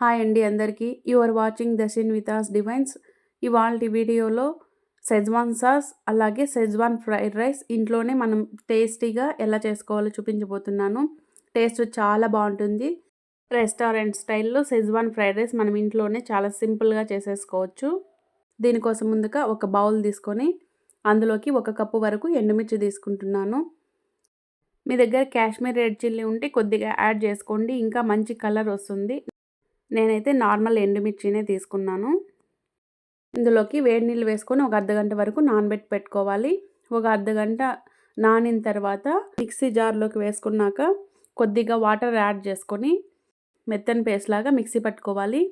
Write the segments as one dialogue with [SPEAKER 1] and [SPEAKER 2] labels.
[SPEAKER 1] Hi అండి అందరికీ. You are watching దశిన్ వితాస్ డివైన్స్ ఇవాళ వీడియోలో సెజ్వాన్ సాస్ అలాగే సెజ్వాన్ ఫ్రైడ్ రైస్ ఇంట్లోనే మనం టేస్టీగా ఎలా చేసుకోవాలో చూపించబోతున్నాను. టేస్ట్ చాలా బాగుంటుంది. రెస్టారెంట్ స్టైల్లో సెజ్వాన్ ఫ్రైడ్ రైస్ మనం ఇంట్లోనే చాలా సింపుల్గా చేసేసుకోవచ్చు. దీనికోసం ముందుగా ఒక బౌల్ తీసుకొని అందులోకి ఒక కప్పు వరకు ఎండుమిర్చి తీసుకుంటున్నాను. మీ దగ్గర కాశ్మీర్ రెడ్ చిల్లీ ఉంటే కొద్దిగా యాడ్ చేసుకోండి. ఇంకా మంచి కలర్ వస్తుంది. నేనైతే నార్మల్ ఎండుమిర్చినే తీసుకున్నాను. ఇందులోకి వేడి నీళ్ళు వేసుకొని ఒక అర్ధగంట వరకు నానబెట్టి పెట్టుకోవాలి. ఒక అర్ధగంట నానిన తర్వాత మిక్సీ జార్లోకి వేసుకున్నాక కొద్దిగా వాటర్ యాడ్ చేసుకొని మెత్తని పేస్ట్ లాగా మిక్సీ పట్టుకోవాలి.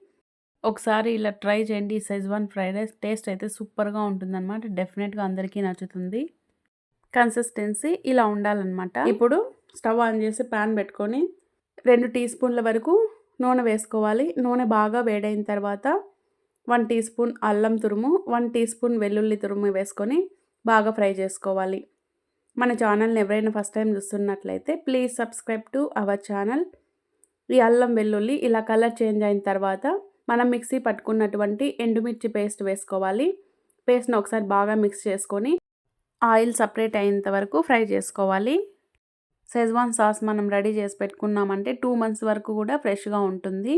[SPEAKER 1] ఒకసారి ఇలా ట్రై చేయండి. సెజ్వాన్ ఫ్రైడ్ రైస్ టేస్ట్ అయితే సూపర్గా ఉంటుందన్నమాట. డెఫినెట్గా అందరికీ నచ్చుతుంది. కన్సిస్టెన్సీ ఇలా ఉండాలన్నమాట. ఇప్పుడు స్టవ్ ఆన్ చేసి ప్యాన్ పెట్టుకొని రెండు టీ స్పూన్ల వరకు నూనె వేసుకోవాలి. నూనె బాగా వేడైన తర్వాత వన్ టీ స్పూన్ అల్లం తురుము వన్ టీ స్పూన్ వెల్లుల్లి తురుము వేసుకొని బాగా ఫ్రై చేసుకోవాలి. మన ఛానల్ని ఎవరైనా ఫస్ట్ టైం చూస్తున్నట్లయితే please subscribe to our channel. ఈ అల్లం వెల్లుల్లి ఇలా కలర్ చేంజ్ అయిన తర్వాత మనం మిక్సీ పట్టుకున్నటువంటి ఎండుమిర్చి పేస్ట్ వేసుకోవాలి. పేస్ట్ని ఒకసారి బాగా మిక్స్ చేసుకొని ఆయిల్ సపరేట్ అయ్యేంత వరకు ఫ్రై చేసుకోవాలి. సెజ్వాన్ సాస్ మనం రెడీ చేసి పెట్టుకున్నామంటే టూ మంత్స్ వరకు కూడా ఫ్రెష్గా ఉంటుంది.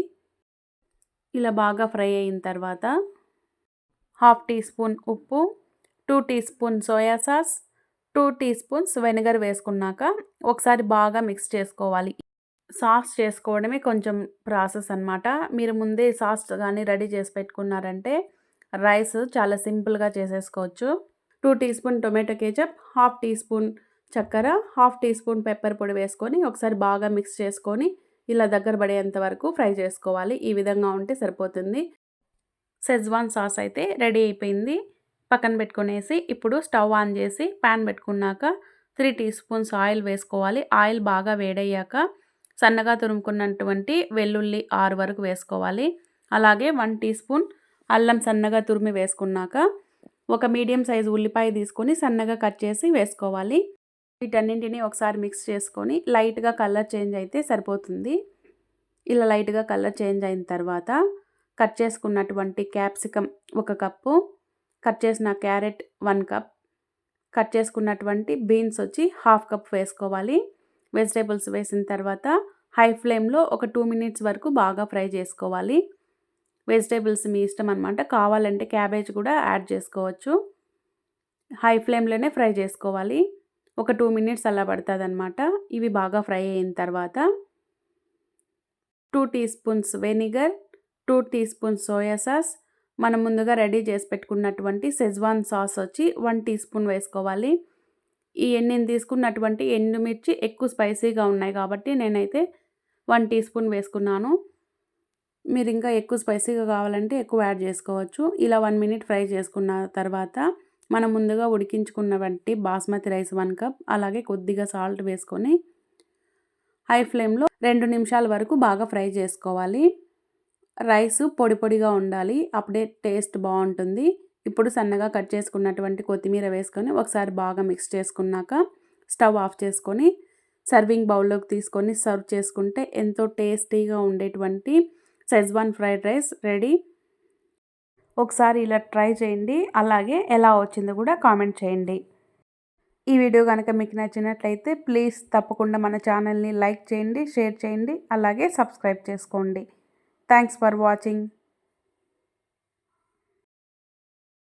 [SPEAKER 1] ఇలా బాగా ఫ్రై అయిన తర్వాత హాఫ్ టీ స్పూన్ ఉప్పు two teaspoon soya sauce two teaspoons vinegar వేసుకున్నాక ఒకసారి బాగా మిక్స్ చేసుకోవాలి. సాస్ చేసుకోవడమే కొంచెం ప్రాసెస్ అనమాట మీరు ముందే సాస్ కానీ రెడీ చేసి పెట్టుకున్నారంటే రైస్ చాలా సింపుల్గా చేసేసుకోవచ్చు. Two teaspoon tomato ketchup half teaspoon చక్కెర హాఫ్ టీ స్పూన్ పెప్పర్ పొడి వేసుకొని ఒకసారి బాగా మిక్స్ చేసుకొని ఇలా దగ్గర పడేంత వరకు ఫ్రై చేసుకోవాలి. ఈ విధంగా ఉంటే సరిపోతుంది. సెజ్వాన్ సాస్ అయితే రెడీ అయిపోయింది. పక్కన పెట్టుకునేసి ఇప్పుడు స్టవ్ ఆన్ చేసి ప్యాన్ పెట్టుకున్నాక త్రీ టీ స్పూన్స్ ఆయిల్ వేసుకోవాలి. ఆయిల్ బాగా వేడయ్యాక సన్నగా తురుముకున్నటువంటి వెల్లుల్లి ఆరు వరకు వేసుకోవాలి. అలాగే వన్ టీ స్పూన్ అల్లం సన్నగా తురిమి వేసుకున్నాక ఒక మీడియం సైజు ఉల్లిపాయ తీసుకొని సన్నగా కట్ చేసి వేసుకోవాలి. వీటన్నింటినీ ఒకసారి మిక్స్ చేసుకొని లైట్గా కలర్ చేంజ్ అయితే సరిపోతుంది. ఇలా లైట్గా కలర్ చేంజ్ అయిన తర్వాత కట్ చేసుకున్నటువంటి క్యాప్సికమ్ ఒక కప్పు కట్ చేసిన క్యారెట్ వన్ కప్ కట్ చేసుకున్నటువంటి బీన్స్ వచ్చి హాఫ్ కప్ వేసుకోవాలి. వెజిటేబుల్స్ వేసిన తర్వాత హై ఫ్లేమ్లో ఒక టూ మినిట్స్ వరకు బాగా ఫ్రై చేసుకోవాలి. వెజిటేబుల్స్ మీ ఇష్టం అనమాట కావాలంటే క్యాబేజ్ కూడా యాడ్ చేసుకోవచ్చు. హై ఫ్లేమ్లోనే ఫ్రై చేసుకోవాలి. ఒక టూ మినిట్స్ అలా పడుతుంది అనమాట ఇవి బాగా ఫ్రై అయిన తర్వాత two teaspoons vinegar two teaspoons soya sauce. మనం ముందుగా రెడీ చేసి పెట్టుకున్నటువంటి సెజ్వాన్ సాస్ వచ్చి వన్ టీ స్పూన్ వేసుకోవాలి. ఈ నేను తీసుకున్నటువంటి ఎండుమిర్చి ఎక్కువ స్పైసీగా ఉన్నాయి కాబట్టి నేనైతే వన్ టీ స్పూన్ వేసుకున్నాను. మీరు ఇంకా ఎక్కువ స్పైసీగా కావాలంటే ఎక్కువ యాడ్ చేసుకోవచ్చు. ఇలా వన్ మినిట్ ఫ్రై చేసుకున్న తర్వాత మనం ముందుగా ఉడికించుకున్నటువంటి బాస్మతి రైస్ వన్ కప్ అలాగే కొద్దిగా సాల్ట్ వేసుకొని హై ఫ్లేమ్లో రెండు నిమిషాల వరకు బాగా ఫ్రై చేసుకోవాలి. రైస్ పొడి పొడిగా ఉండాలి అప్పుడే టేస్ట్ బాగుంటుంది. ఇప్పుడు సన్నగా కట్ చేసుకున్నటువంటి కొత్తిమీర వేసుకొని ఒకసారి బాగా మిక్స్ చేసుకున్నాక స్టవ్ ఆఫ్ చేసుకొని సర్వింగ్ బౌల్లోకి తీసుకొని సర్వ్ చేసుకుంటే ఎంతో టేస్టీగా ఉండేటువంటి సెజ్వాన్ ఫ్రైడ్ రైస్ రెడీ. ఒకసారి ఇలా ట్రై చేయండి. అలాగే ఎలా వచ్చిందో కూడా కామెంట్ చేయండి. ఈ వీడియో కనుక మీకు నచ్చినట్లయితే ప్లీజ్ తప్పకుండా మన ఛానల్ని లైక్ చేయండి షేర్ చేయండి అలాగే సబ్స్క్రైబ్ చేసుకోండి. Thanks for watching.